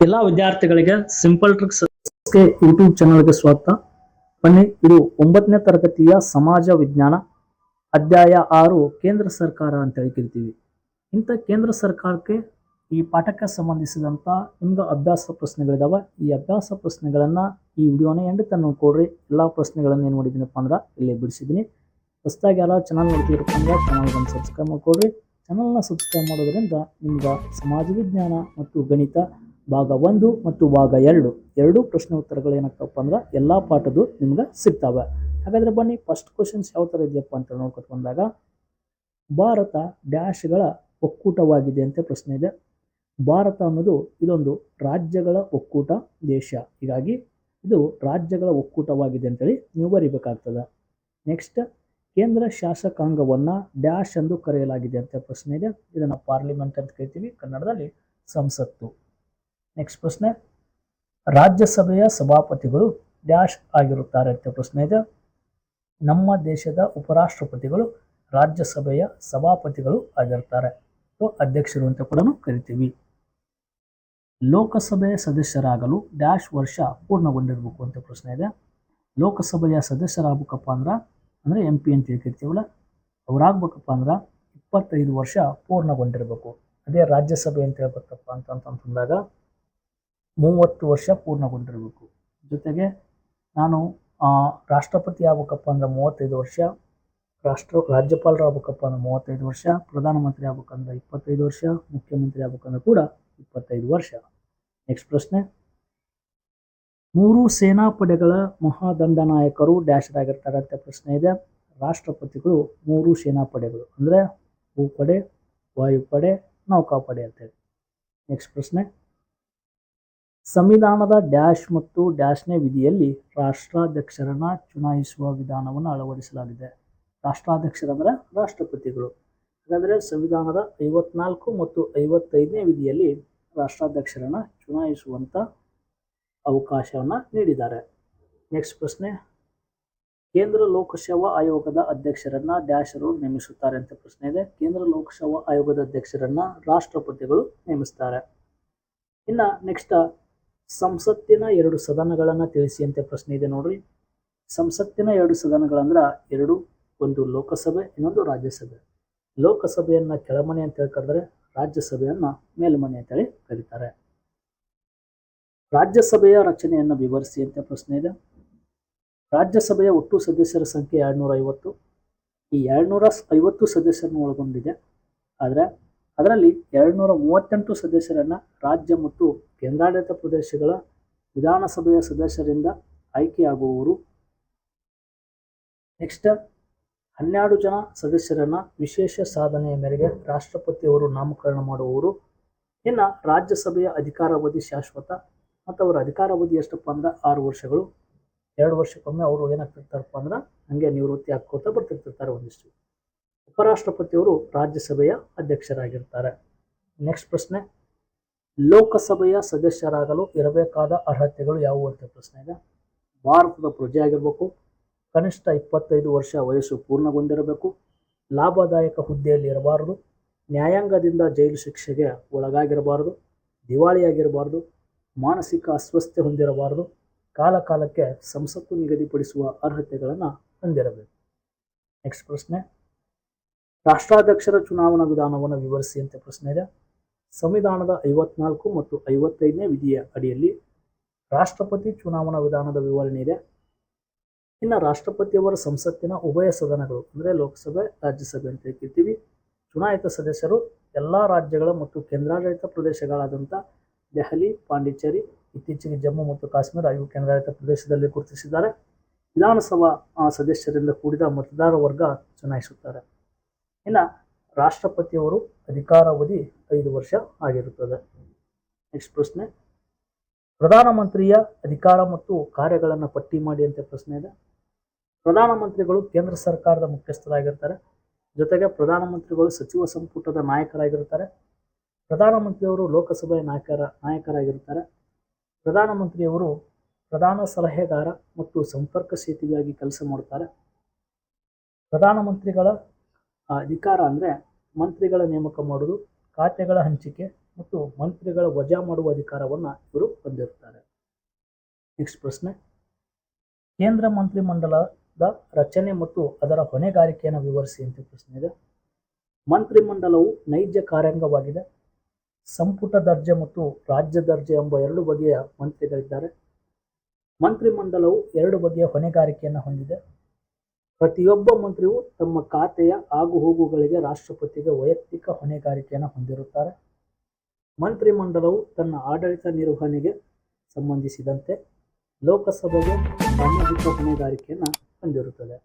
ಎಲ್ಲ ವಿದ್ಯಾರ್ಥಿಗಳಿಗೆ simple tricks YouTube ಚಾನಲ್ಗೆ ಸ್ವಾಗತ. ಬನ್ನಿ, ಇದು ಒಂಬತ್ತನೇ ತರಗತಿಯ ಸಮಾಜ ವಿಜ್ಞಾನ ಅಧ್ಯಾಯ ಆರು, ಕೇಂದ್ರ ಸರ್ಕಾರ ಅಂತ ಹೇಳಿ ಕರಿತೀವಿ ಇಂಥ ಕೇಂದ್ರ ಸರ್ಕಾರಕ್ಕೆ ಈ ಪಾಠಕ್ಕೆ ಸಂಬಂಧಿಸಿದಂತ ನಿಮ್ಗೆ ಅಭ್ಯಾಸ ಪ್ರಶ್ನೆಗಳಿದಾವೆ. ಈ ಅಭ್ಯಾಸ ಪ್ರಶ್ನೆಗಳನ್ನ ಈ ವಿಡಿಯೋನ ಎಂಡ್ ತನಕ ಕೊಡ್ರಿ ಎಲ್ಲಾ ಪ್ರಶ್ನೆಗಳನ್ನ ಏನ್ ಮಾಡಿದ್ದೀನಪ್ಪ ಅಂದ್ರೆ ಇಲ್ಲಿ ಬಿಡಿಸಿದ್ದೀನಿ. ಹೊಸದಾಗಿ ಯಾರು ಚಾನಲ್ ನೋಡ್ತಿರಪ್ಪ ಅಂದ್ರೆ ಚಾನಲ್ಗೆ ಸಬ್ಸ್ಕ್ರೈಬ್ ಮಾಡ್ಕೊಡ್ರಿ ಚಾನಲ್ನ ಸಬ್ಸ್ಕ್ರೈಬ್ ಮಾಡೋದ್ರಿಂದ ನಿಮ್ಗೆ ಸಮಾಜ ವಿಜ್ಞಾನ ಮತ್ತು ಗಣಿತ ಭಾಗ ಒಂದು ಮತ್ತು ಭಾಗ ಎರಡು. ಎರಡು ಪ್ರಶ್ನೆ ಉತ್ತರಗಳು ಏನಾಗ್ತಪ್ಪ ಅಂದ್ರೆ ಎಲ್ಲ ಪಾಠದ್ದು ನಿಮ್ಗೆ ಸಿಗ್ತಾವೆ. ಹಾಗಾದ್ರೆ ಬನ್ನಿ ಫಸ್ಟ್ ಕ್ವಶನ್ಸ್ ಯಾವ ಥರ ಇದೆಯಪ್ಪ ಅಂತ ನೋಡ್ಕೊತ ಬಂದಾಗ, ಭಾರತ ಡ್ಯಾಶ್ಗಳ ಒಕ್ಕೂಟವಾಗಿದೆ ಅಂತ ಪ್ರಶ್ನೆ ಇದೆ. ಭಾರತ ಅನ್ನೋದು ಇದೊಂದು ರಾಜ್ಯಗಳ ಒಕ್ಕೂಟ ದೇಶ. ಹೀಗಾಗಿ ಇದು ರಾಜ್ಯಗಳ ಒಕ್ಕೂಟವಾಗಿದೆ ಅಂತೇಳಿ ನೀವು ಬರೀಬೇಕಾಗ್ತದೆ. ನೆಕ್ಸ್ಟ್ ಕೇಂದ್ರ ಶಾಸಕಾಂಗವನ್ನ ಡ್ಯಾಶ್ ಎಂದು ಕರೆಯಲಾಗಿದೆ ಅಂತ ಪ್ರಶ್ನೆ ಇದೆ. ಇದನ್ನ ಪಾರ್ಲಿಮೆಂಟ್ ಅಂತ ಕರಿತೀವಿ, ಕನ್ನಡದಲ್ಲಿ ಸಂಸತ್ತು. ನೆಕ್ಸ್ಟ್ ಪ್ರಶ್ನೆ. ರಾಜ್ಯಸಭೆಯ ಸಭಾಪತಿಗಳು ಡ್ಯಾಶ್ ಆಗಿರುತ್ತಾರೆ ಅಂತ ಪ್ರಶ್ನೆ ಇದೆ. ನಮ್ಮ ದೇಶದ ಉಪರಾಷ್ಟ್ರಪತಿಗಳು ರಾಜ್ಯಸಭೆಯ ಸಭಾಪತಿಗಳು ಆಗಿರ್ತಾರೆ ಸೊ, ಅಧ್ಯಕ್ಷರು ಅಂತ ಕೂಡ ಕರಿತೀವಿ. ಲೋಕಸಭೆಯ ಸದಸ್ಯರಾಗಲು ಡ್ಯಾಶ್ ವರ್ಷ ಪೂರ್ಣಗೊಂಡಿರಬೇಕು ಅಂತ ಪ್ರಶ್ನೆ ಇದೆ. ಲೋಕಸಭೆಯ ಸದಸ್ಯರಾಗಬೇಕಪ್ಪ ಅಂದ್ರೆ ಅಂದ್ರೆ ಎಂ ಪಿ ಅಂತ ಹೇಳ್ತಿರ್ತೀವಲ್ಲ, ಅವರಾಗಬೇಕಪ್ಪ ಅಂದ್ರೆ ಇಪ್ಪತ್ತೈದು ವರ್ಷ ಪೂರ್ಣಗೊಂಡಿರಬೇಕು. ಅದೇ ರಾಜ್ಯಸಭೆ ಅಂತ ಹೇಳ್ಬೇಕಪ್ಪ ಅಂತ ಅಂತಂದಾಗ ಮೂವತ್ತು ವರ್ಷ ಪೂರ್ಣಗೊಂಡಿರಬೇಕು. ಜೊತೆಗೆ ನಾನು ರಾಷ್ಟ್ರಪತಿ ಆಗ್ಬೇಕಪ್ಪ ಅಂದ್ರೆ ಮೂವತ್ತೈದು ವರ್ಷ, ರಾಷ್ಟ್ರ, ರಾಜ್ಯಪಾಲರು ಆಗ್ಬೇಕಪ್ಪ ಅಂದ್ರೆ ಮೂವತ್ತೈದು ವರ್ಷ, ಪ್ರಧಾನಮಂತ್ರಿ ಆಗ್ಬೇಕಂದ್ರೆ ಇಪ್ಪತ್ತೈದು ವರ್ಷ, ಮುಖ್ಯಮಂತ್ರಿ ಆಗ್ಬೇಕಂದ್ರೆ ಕೂಡ ಇಪ್ಪತ್ತೈದು ವರ್ಷ. ನೆಕ್ಸ್ಟ್ ಪ್ರಶ್ನೆ. ಮೂರು ಸೇನಾಪಡೆಗಳ ಮಹಾದಂಡನಾಯಕರು ಡ್ಯಾಶ್ ಆಗಿರ್ತಾರೆ ಅಂತ ಪ್ರಶ್ನೆ ಇದೆ. ರಾಷ್ಟ್ರಪತಿಗಳು ಮೂರು ಸೇನಾಪಡೆಗಳು ಅಂದರೆ ಭೂಪಡೆ, ವಾಯುಪಡೆ, ನೌಕಾಪಡೆ ಅಂತೇಳಿ ನೆಕ್ಸ್ಟ್ ಪ್ರಶ್ನೆ. ಸಂವಿಧಾನದ ಡ್ಯಾಶ್ ಮತ್ತು ಡ್ಯಾಶ್ನೇ ವಿಧಿಯಲ್ಲಿ ರಾಷ್ಟ್ರಾಧ್ಯಕ್ಷರನ್ನ ಚುನಾಯಿಸುವ ವಿಧಾನವನ್ನು ಅಳವಡಿಸಲಾಗಿದೆ. ರಾಷ್ಟ್ರಾಧ್ಯಕ್ಷರಂದ್ರೆ ರಾಷ್ಟ್ರಪತಿಗಳು. ಹಾಗಾದ್ರೆ ಸಂವಿಧಾನದ ಐವತ್ನಾಲ್ಕು ಮತ್ತು ಐವತ್ತೈದನೇ ವಿಧಿಯಲ್ಲಿ ರಾಷ್ಟ್ರಾಧ್ಯಕ್ಷರನ್ನ ಚುನಾಯಿಸುವಂತ ಅವಕಾಶವನ್ನ ನೀಡಿದ್ದಾರೆ. ನೆಕ್ಸ್ಟ್ ಪ್ರಶ್ನೆ. ಕೇಂದ್ರ ಲೋಕಸೇವಾ ಆಯೋಗದ ಅಧ್ಯಕ್ಷರನ್ನ ಡ್ಯಾಶರು ನೇಮಿಸುತ್ತಾರೆ ಅಂತ ಪ್ರಶ್ನೆ ಇದೆ. ಕೇಂದ್ರ ಲೋಕಸೇವಾ ಆಯೋಗದ ಅಧ್ಯಕ್ಷರನ್ನ ರಾಷ್ಟ್ರಪತಿಗಳು ನೇಮಿಸ್ತಾರೆ. ಇನ್ನ ನೆಕ್ಸ್ಟ್ ಸಂಸತ್ತಿನ ಎರಡು ಸದನಗಳನ್ನ ತಿಳಿಸಿ ಅಂತ ಪ್ರಶ್ನೆ ಇದೆ ನೋಡ್ರಿ. ಸಂಸತ್ತಿನ ಎರಡು ಸದನಗಳಂದ್ರ ಎರಡು, ಒಂದು ಲೋಕಸಭೆ, ಇನ್ನೊಂದು ರಾಜ್ಯಸಭೆ. ಲೋಕಸಭೆಯನ್ನ ಕೆಳಮನೆ ಅಂತ ಹೇಳಿ ಕರೆದರೆ ರಾಜ್ಯಸಭೆಯನ್ನ ಮೇಲ್ಮನೆ ಅಂತ ಹೇಳಿ ಕರೀತಾರೆ. ರಾಜ್ಯಸಭೆಯ ರಚನೆಯನ್ನು ವಿವರಿಸಿ ಅಂತ ಪ್ರಶ್ನೆ ಇದೆ. ರಾಜ್ಯಸಭೆಯ ಒಟ್ಟು ಸದಸ್ಯರ ಸಂಖ್ಯೆ ಎರಡ್ನೂರ ಐವತ್ತು ಈ ಎರಡ್ನೂರ ಐವತ್ತು ಸದಸ್ಯರನ್ನು ಒಳಗೊಂಡಿದೆ ಆದರೆ ಅದರಲ್ಲಿ ಎರಡುನೂರ ಮೂವತ್ತೆಂಟು ಸದಸ್ಯರನ್ನ ರಾಜ್ಯ ಮತ್ತು ಕೇಂದ್ರಾಡಳಿತ ಪ್ರದೇಶಗಳ ವಿಧಾನಸಭೆಯ ಸದಸ್ಯರಿಂದ ಆಯ್ಕೆಯಾಗುವವರು. ನೆಕ್ಸ್ಟ್, ಹನ್ನೆರಡು ಜನ ಸದಸ್ಯರನ್ನು ವಿಶೇಷ ಸಾಧನೆಯ ಮೇರೆಗೆ ರಾಷ್ಟ್ರಪತಿಯವರು ನಾಮಕರಣ ಮಾಡುವವರು. ಇನ್ನು ರಾಜ್ಯಸಭೆಯ ಅಧಿಕಾರಾವಧಿ ಶಾಶ್ವತ ಮತ್ತು ಅವರ ಅಧಿಕಾರಾವಧಿ ಎಷ್ಟಪ್ಪ ಅಂದ್ರೆ ಆರು ವರ್ಷಗಳು. ಎರಡು ವರ್ಷಕ್ಕೊಮ್ಮೆ ಅವರು ಏನಾಗ್ತಿರ್ತಾರಪ್ಪ ಅಂದ್ರೆ ಹಂಗೆ ನಿವೃತ್ತಿ ಹಾಕೋತಾ ಬರ್ತಿರ್ತಿರ್ತಾರೆ ಒಂದಿಷ್ಟು. ಉಪರಾಷ್ಟ್ರಪತಿಯವರು ರಾಜ್ಯಸಭೆಯ ಅಧ್ಯಕ್ಷರಾಗಿರ್ತಾರೆ. ನೆಕ್ಸ್ಟ್ ಪ್ರಶ್ನೆ. ಲೋಕಸಭೆಯ ಸದಸ್ಯರಾಗಲು ಇರಬೇಕಾದ ಅರ್ಹತೆಗಳು ಯಾವುವು ಅಂತ ಪ್ರಶ್ನೆ ಇದೆ. ಭಾರತದ ಪ್ರಜೆ ಆಗಿರಬೇಕು, ಕನಿಷ್ಠ ಇಪ್ಪತ್ತೈದು ವರ್ಷ ವಯಸ್ಸು ಪೂರ್ಣಗೊಂಡಿರಬೇಕು, ಲಾಭದಾಯಕ ಹುದ್ದೆಯಲ್ಲಿ ಇರಬಾರದು, ನ್ಯಾಯಾಂಗದಿಂದ ಜೈಲು ಶಿಕ್ಷೆಗೆ ಒಳಗಾಗಿರಬಾರದು, ದಿವಾಳಿಯಾಗಿರಬಾರದು, ಮಾನಸಿಕ ಅಸ್ವಸ್ಥತೆ ಹೊಂದಿರಬಾರದು ಕಾಲ ಕಾಲಕ್ಕೆ ಸಂಸತ್ತು ನಿಗದಿಪಡಿಸುವ ಅರ್ಹತೆಗಳನ್ನು ಹೊಂದಿರಬೇಕು. ನೆಕ್ಸ್ಟ್ ಪ್ರಶ್ನೆ. ರಾಷ್ಟ್ರಾಧ್ಯಕ್ಷರ ಚುನಾವಣಾ ವಿಧಾನವನ್ನು ವಿವರಿಸಿ ಅಂತ ಪ್ರಶ್ನೆ ಇದೆ. ಸಂವಿಧಾನದ ಐವತ್ನಾಲ್ಕು ಮತ್ತು ಐವತ್ತೈದನೇ ವಿಧಿಯ ಅಡಿಯಲ್ಲಿ ರಾಷ್ಟ್ರಪತಿ ಚುನಾವಣಾ ವಿಧಾನದ ವಿವರಣೆ ಇದೆ. ಇನ್ನು ರಾಷ್ಟ್ರಪತಿಯವರ ಸಂಸತ್ತಿನ ಉಭಯ ಸದನಗಳು ಅಂದರೆ ಲೋಕಸಭೆ, ರಾಜ್ಯಸಭೆ ಅಂತ ಹೇಳ್ತೀವಿ ಚುನಾಯಿತ ಸದಸ್ಯರು ಎಲ್ಲ ರಾಜ್ಯಗಳ ಮತ್ತು ಕೇಂದ್ರಾಡಳಿತ ಪ್ರದೇಶಗಳಾದಂಥ ದೆಹಲಿ, ಪಾಂಡಿಚೇರಿ, ಇತ್ತೀಚೆಗೆ ಜಮ್ಮು ಮತ್ತು ಕಾಶ್ಮೀರ ಇವು ಕೇಂದ್ರಾಡಳಿತ ಪ್ರದೇಶದಲ್ಲಿ ಗುರುತಿಸಿದ್ದಾರೆ. ವಿಧಾನಸಭಾ ಸದಸ್ಯರಿಂದ ಕೂಡಿದ ಮತದಾರ ವರ್ಗ ಚುನಾಯಿಸುತ್ತಾರೆ. ಇನ್ನು ರಾಷ್ಟ್ರಪತಿಯವರು ಅಧಿಕಾರಾವಧಿ ಐದು ವರ್ಷ ಆಗಿರುತ್ತದೆ. ನೆಕ್ಸ್ಟ್ ಪ್ರಶ್ನೆ. ಪ್ರಧಾನಮಂತ್ರಿಯ ಅಧಿಕಾರ ಮತ್ತು ಕಾರ್ಯಗಳನ್ನು ಪಟ್ಟಿ ಮಾಡಿ ಅಂತ ಪ್ರಶ್ನೆ ಇದೆ. ಪ್ರಧಾನಮಂತ್ರಿಗಳು ಕೇಂದ್ರ ಸರ್ಕಾರದ ಮುಖ್ಯಸ್ಥರಾಗಿರ್ತಾರೆ. ಜೊತೆಗೆ ಪ್ರಧಾನಮಂತ್ರಿಗಳು ಸಚಿವ ಸಂಪುಟದ ನಾಯಕರಾಗಿರ್ತಾರೆ. ಪ್ರಧಾನಮಂತ್ರಿಯವರು ಲೋಕಸಭೆಯ ನಾಯಕರ, ನಾಯಕರಾಗಿರ್ತಾರೆ. ಪ್ರಧಾನಮಂತ್ರಿಯವರು ಪ್ರಧಾನ ಸಲಹೆಗಾರ ಮತ್ತು ಸಂಪರ್ಕ ಸೇತುವೆಯಾಗಿ ಕೆಲಸ ಮಾಡ್ತಾರೆ. ಪ್ರಧಾನಮಂತ್ರಿಗಳ ಅಧಿಕಾರ ಅಂದರೆ ಮಂತ್ರಿಗಳ ನೇಮಕ ಮಾಡೋದು ಖಾತೆಗಳ ಹಂಚಿಕೆ ಮತ್ತು ಮಂತ್ರಿಗಳ ವಜಾ ಮಾಡುವ ಅಧಿಕಾರವನ್ನು ಇವರು ಹೊಂದಿರುತ್ತಾರೆ ನೆಕ್ಸ್ಟ್ ಪ್ರಶ್ನೆ. ಕೇಂದ್ರ ಮಂತ್ರಿಮಂಡಲದ ರಚನೆ ಮತ್ತು ಅದರ ಹೊಣೆಗಾರಿಕೆಯನ್ನು ವಿವರಿಸಿ ಅಂತ ಪ್ರಶ್ನೆ ಇದೆ. ಮಂತ್ರಿಮಂಡಲವು ನೈಜ ಕಾರ್ಯಾಂಗವಾಗಿದೆ. ಸಂಪುಟ ದರ್ಜೆ ಮತ್ತು ರಾಜ್ಯ ದರ್ಜೆ ಎಂಬ ಎರಡು ಬಗೆಯ ಮಂತ್ರಿಗಳಿದ್ದಾರೆ. ಮಂತ್ರಿಮಂಡಲವು ಎರಡು ಬಗೆಯ ಹೊಣೆಗಾರಿಕೆಯನ್ನು ಹೊಂದಿದೆ. ಪ್ರತಿಯೊಬ್ಬ ಮಂತ್ರಿಯು ತಮ್ಮ ಖಾತೆಯ ಆಗುಹೋಗುಗಳಿಗೆ ರಾಷ್ಟ್ರಪತಿಗೆ ವೈಯಕ್ತಿಕ ಹೊಣೆಗಾರಿಕೆಯನ್ನು ಹೊಂದಿರುತ್ತಾರೆ. ಮಂತ್ರಿಮಂಡಲವು ತನ್ನ ಆಡಳಿತ ನಿರ್ವಹಣೆಗೆ ಸಂಬಂಧಿಸಿದಂತೆ ಲೋಕಸಭೆಗೆ ಸಾಮಾಜಿಕ ಹೊಣೆಗಾರಿಕೆಯನ್ನು ಹೊಂದಿರುತ್ತದೆ.